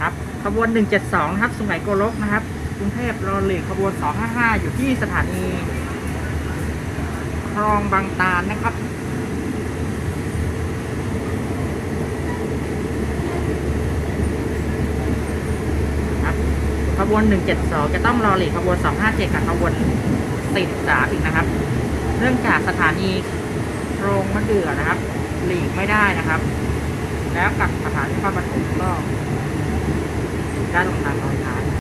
ครับขบวน 172นะครับสุไหงโกลกนะครับกรุงเทพรอหลีกขบวน 255 อยู่ที่สถานีคลองบางตาลนะครับขบวน 172 จะต้องรอหลีกขบวน 257 กับขบวน43อีกนะครับเนื่องจากสถานีโรงมะเดื่อนะครับ หลีกไม่ได้นะครับ แล้วกับสถานีพระปฐมก็ ได้ล